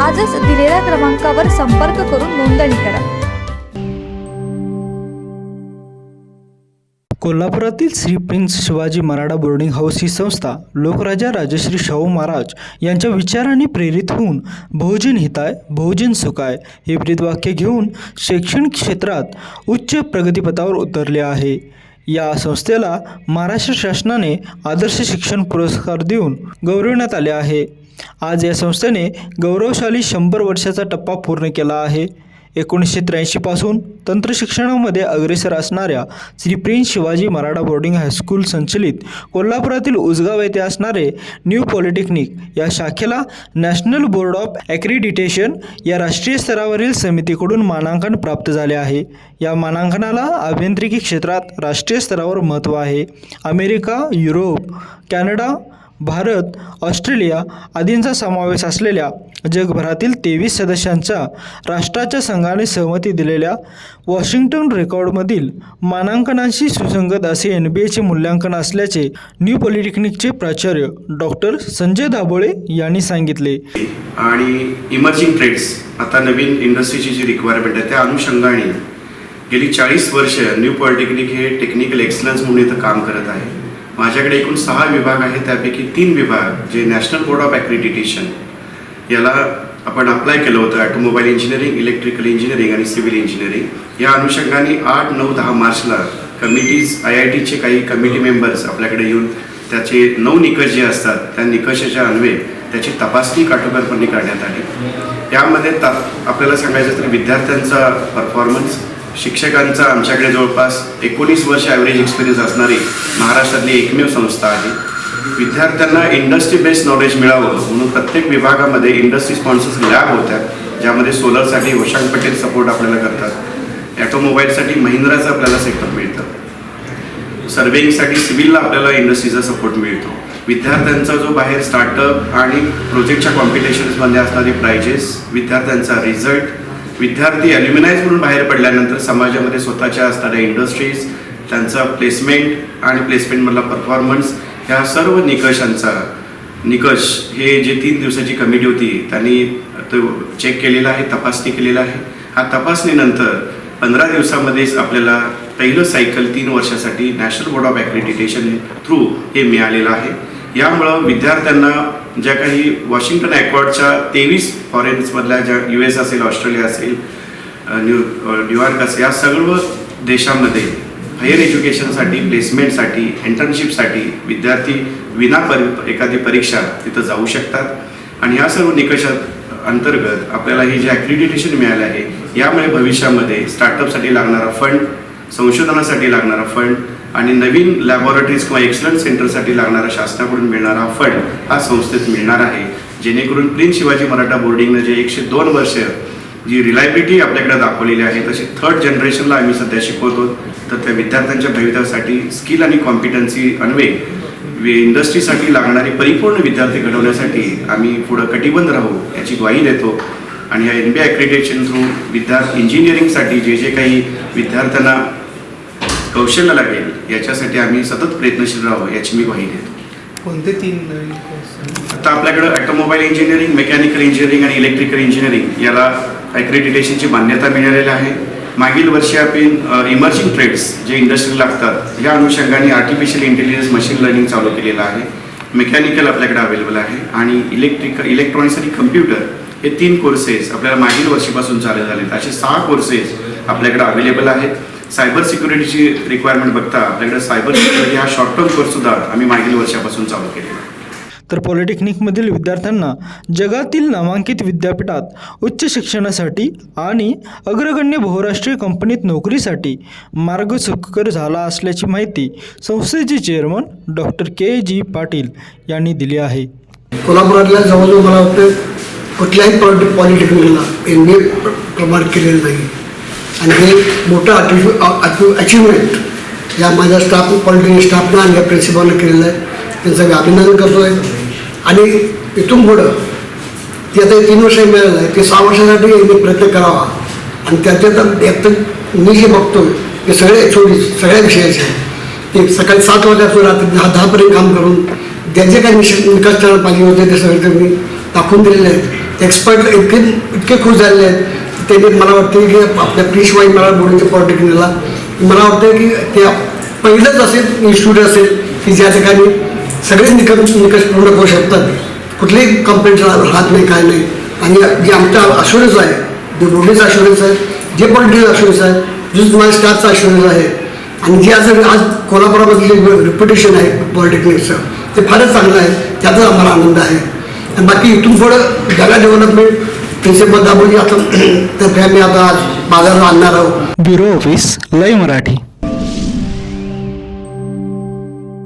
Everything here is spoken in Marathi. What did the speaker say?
आजच दिलेल्या क्रमांकावर संपर्क करून नोंदणी करा. कोल्हापुरातील Shri prince Shivaji Maratha boarding house ही संस्था लोकराजा राजश्री शाहू महाराज यांच्या विचाराने प्रेरित होऊन बहुजन हिताय बहुजन सुखाय हे ब्रीदवाक्य घेऊन शैक्षणिक क्षेत्रात उच्च प्रगतीपथावर उतरले आहे. या संस्थेला महाराष्ट्र शासनाने आदर्श शिक्षण पुरस्कार देऊन गौरवण्यात आले आहे. आज या संस्थेने गौरवशाली शंभर वर्षाचा टप्पा पूर्ण केला आहे. एकोणीसशे त्र्याऐंशीपासून तंत्रशिक्षणामध्ये अग्रेसर असणाऱ्या Shri prince Shivaji Maratha boarding high school संचलित कोल्हापुरातील उजगाव येथे असणारे न्यू पॉलिटेक्निक या शाखेला नॅशनल बोर्ड ऑफ ॲक्रिडिटेशन या राष्ट्रीय स्तरावरील समितीकडून मानांकन प्राप्त झाले आहे. या मानांकनाला अभियांत्रिकी क्षेत्रात राष्ट्रीय स्तरावर महत्त्व आहे. America Europe Canada Bharat Australia आदींचा समावेश असलेल्या जगभरातील तेवीस सदस्यांच्या राष्ट्राच्या संघाने सहमती दिलेल्या वॉशिंग्टन रेकॉर्डमधील मानांकनांशी सुसंगत असे एन बी एचे मूल्यांकन असल्याचे न्यू पॉलिटेक्निकचे प्राचार्य डॉक्टर संजय दाभोळे यांनी सांगितले. आणि इमर्जिंग ट्रेड्स आता नवीन इंडस्ट्रीची जी रिक्वायरमेंट आहे त्या अनुषंगाने गेली चाळीस वर्ष न्यू पॉलिटेक्निक हे टेक्निकल एक्सलन्स म्हणून इथं काम करत आहे. माझ्याकडे एकूण सहा विभाग आहेत त्यापैकी तीन विभाग जे नॅशनल बोर्ड ऑफ ॲक्रिडिटेशन याला आपण अप्लाय केलं होतं ऑटोमोबाईल इंजिनिअरिंग इलेक्ट्रिकल इंजिनिअरिंग आणि सिव्हिल इंजिनिअरिंग या अनुषंगाने आठ नऊ दहा मार्चला कमिटीज आय आय टीचे काही कमिटी मेंबर्स आपल्याकडे येऊन त्याचे नऊ निकष जे असतात त्या निकषाच्या अन्वये त्याची तपासणी काटोकारपणे करण्यात आली. यामध्ये ता आपल्याला सांगायचं तर विद्यार्थ्यांचा परफॉर्मन्स शिक्षकांचा आमच्याकडे जवळपास एकोणीस वर्ष ॲव्हरेज एक्सपिरियन्स असणारी महाराष्ट्रातली एकमेव संस्था आहे. विद्यार्थ्यांना इंडस्ट्री बेस्ड नॉलेज मिळावं म्हणून प्रत्येक विभागामध्ये इंडस्ट्री स्पॉन्सर्स लॅब होत्या ज्यामध्ये सोलरसाठी वशांक पटेल सपोर्ट आपल्याला करतात. ॲटोमोबाईलसाठी महिंद्राचं आपल्याला सेटअप मिळतं. सर्वेईंगसाठी सिव्हिलला आपल्याला इंडस्ट्रीचा सपोर्ट मिळतो. विद्यार्थ्यांचा जो बाहेर स्टार्टअप आणि प्रोजेक्टच्या कॉम्पिटिशन्समध्ये असणारे प्राइजेस विद्यार्थ्यांचा रिझल्ट विद्यार्थी ॲल्युमिनाईज म्हणून बाहेर पडल्यानंतर समाजामध्ये स्वतःच्या असणाऱ्या इंडस्ट्रीज त्यांचा प्लेसमेंट आणि प्लेसमेंटमधला परफॉर्मन्स ह्या सर्व निकषांचा निकष हे जे तीन दिवसाची कमिटी होती त्यांनी तो चेक केलेला आहे तपासणी केलेला आहे. हा तपासणीनंतर पंधरा दिवसामध्येच आपल्याला पहिलं सायकल तीन वर्षासाठी national board of accreditation through हे मिळालेलं आहे. यामुळं विद्यार्थ्यांना ज्या काही वॉशिंग्टन अकॉर्डच्या तेवीस फॉरेन्समधल्या ज्या यू एस असेल ऑस्ट्रेलिया असेल न्यू न्यूयॉर्क असेल या सर्व देशांमध्ये हायर एज्युकेशनसाठी प्लेसमेंटसाठी इंटर्नशिपसाठी विद्यार्थी विना परि एखादी परीक्षा तिथं जाऊ शकतात. आणि या सर्व निकषात अंतर्गत आपल्याला हे जे ॲक्रिडिटेशन मिळालं आहे यामुळे भविष्यामध्ये स्टार्टअपसाठी लागणारा फंड संशोधनासाठी लागणारा फंड आणि नवीन लॅबॉरेटरीज किंवा एक्सलन्स सेंटरसाठी लागणारा शासनाकडून मिळणारा फंड हा संस्थेत मिळणार आहे. जेणेकरून प्रिन्स शिवाजी मराठा बोर्डिंगनं जे एकशे दोन वर्ष जी रिलायबिलिटी आपल्याकडे दाखवलेली आहे तशी थर्ड जनरेशनला आम्ही सध्या शिकवतो. तर त्या विद्यार्थ्यांच्या भवितव्यासाठी स्किल आणि कॉम्पिटन्सी अन्वे इंडस्ट्रीसाठी लागणारी परिपूर्ण विद्यार्थी घडवण्यासाठी आम्ही पुढं कटिबंध राहू याची ग्वाही देतो. आणि या एन बी ॲक्रिडेशन थ्रू विद्यार्थी इंजिनिअरिंगसाठी जे जे काही विद्यार्थ्यांना कौशल्य लागेल याच्यासाठी आम्ही सतत प्रयत्नशील राहू याची मी ग्वाही देतो. कोणते तीन नवीन कोर्स आता आपल्याकडं ऑटोमोबाईल इंजिनिअरिंग मेकॅनिकल इंजिनिअरिंग आणि इलेक्ट्रिकल इंजिनिअरिंग याला ॲक्रेडिटेशनची मान्यता मिळालेली आहे. मागील वर्षी आपण इमर्जिंग ट्रेड्स जे इंडस्ट्री लागतात या अनुषंगाने आर्टिफिशियल इंटेलिजन्स मशीन लर्निंग चालू केलेलं आहे. मेकॅनिकल आपल्याकडे अवेलेबल आहे आणि इलेक्ट्रिकल इलेक्ट्रॉनिक्स आणि कम्प्युटर हे तीन कोर्सेस आपल्याला मागील वर्षीपासून चालू झालेत. असे सहा कोर्सेस आपल्याकडे अवेलेबल आहेत. सायबर सिक्युरिटीची रिक्वायरमेंट बघता आपल्याकडे सायबर सिक्युरिटी हा शॉर्ट टर्म कोर्ससुद्धा आम्ही मागील वर्षापासून चालू केलेला आहे. तर पॉलिटेक्निकमधील विद्यार्थ्यांना जगातील नामांकित विद्यापीठात उच्च शिक्षणासाठी आणि अग्रगण्य बहुराष्ट्रीय कंपनीत नोकरीसाठी मार्ग सुकर झाला असल्याची माहिती संस्थेचे chairman doctor K G Patil यांनी दिली आहे. कोल्हापुरातल्या जवळजवळ मला वाटतं कुठल्याही पॉलिट पॉलिटेक्निकला एम बी ए प्रमाण केलेलं नाही. आणि हे मोठं अचिव्हमेंट या माझ्या स्टाफ पॉलिटिकल स्टाफनं आणि या प्रिन्सिपॉलनं केलेलं आहे. त्यांचं मी अभिनंदन करतो आहे आणि इथून पुढं ते आता तीन वर्ष मिळालं आहे. ते सहा वर्षासाठी यांनी प्रयत्न करावा. आणि त्याच्यात एक तर मी जे बघतो ते सगळे छोटी सगळ्या विषयाचे आहे. ते सकाळी सात वाजल्यापासून रात्री दहा दहापर्यंत काम करून ज्यांचे काही निश निकाल ठरवून पाहिजे होते ते सगळे त्यांनी दाखवून दिलेले आहेत. एक्सपर्ट इतके इतके खुश झालेले आहेत. त्यांनी मला वाटते की आपल्या प्रिश वाई मला बोर्डिंगच्या पॉलिटेक्निकला मला वाटतं की ते पहिलंच असेल इन्स्टिट्यूट असेल की ज्या ठिकाणी सगळेच निकष निकष पूर्ण करू शकतात. कुठलीही कंप्लेंट राहत नाही काय नाही. आणि जे आमचा अशुरन्स आहे जे रोडीचा अशुरन्स आहे जे पॉलिटिकल अशुरन्स आहे जे तुम्हाला स्टाफचा अशुरन्स आहे आणि जे आज आज कोल्हापुरामधले जे रेप्युटेशन आहे पॉलिटेक्निकचं ते फारच चांगलं आहे. त्याचाच आम्हाला आनंद आहे. आणि बाकी इथून पुढं जगा डेव्हलपमेंट प्रिन्सिपल दाबोजी आता तर आम्ही आता आज बाजारात आणणार आहोत. ब्युरो ऑफिस लय मराठी.